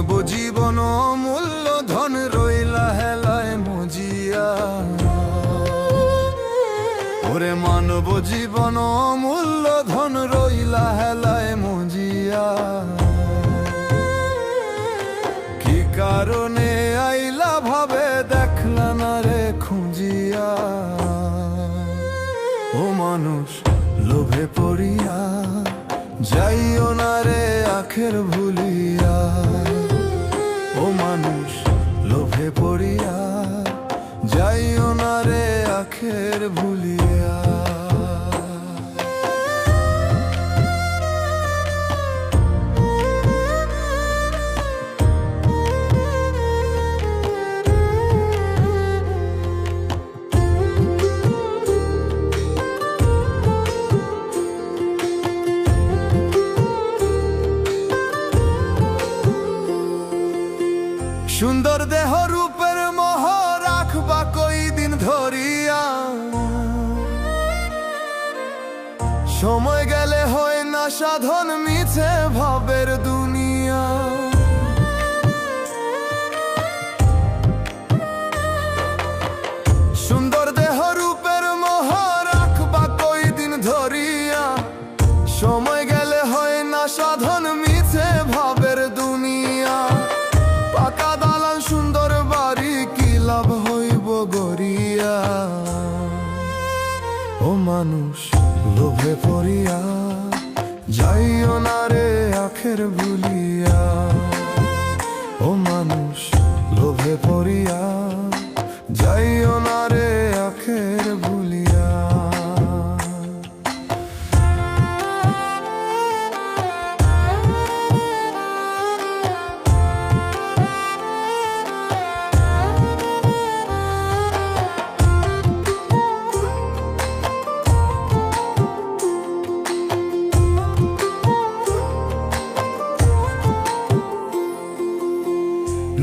মানব জীবন মূল্য ধন রইলা হেলায় মজিয়া। ওরে মানব জীবন মূল্য ধন রইলা হেলায় মজিয়া। কি কারণে আইলা ভাবে দেখলা না রে খুঁজিয়া। ও মানুষ, লোভে পড়িয়া, যাইও না রে আখের ভুলিয়া। আখের ভুলিয়া। সুন্দর সময় গেলে হয় না সাধন মিছে ভাবের দুনিয়া। মানুষ, লোভে পড়িয়া যাইও না রে আখের ভুলিয়া ও মানুষ, লোভে পড়িয়া যাইও না রে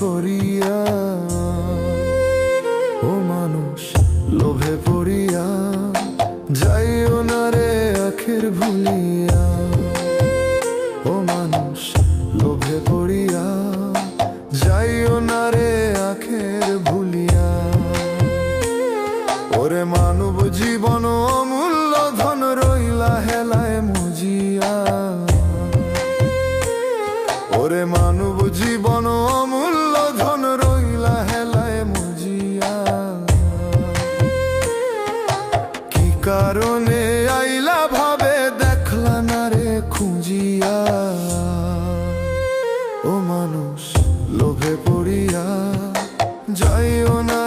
করিয়া, ও মানুষ, লোভে পড়িয়া, যাইও না রে আখের ভুলিয়া। ও মানুষ, লোভে পড়িয়া, যাইও না রে আখের ভুলিয়া। ওরে মানব জীবন অমূল্য ধন রইলা হেলায় মুজিয়া। ওরে মানব জীবন কারণে আইলা ভাবে দেখলা না রে খুঁজিয়া। ও মানুষ লোভে পড়িয়া যাইও না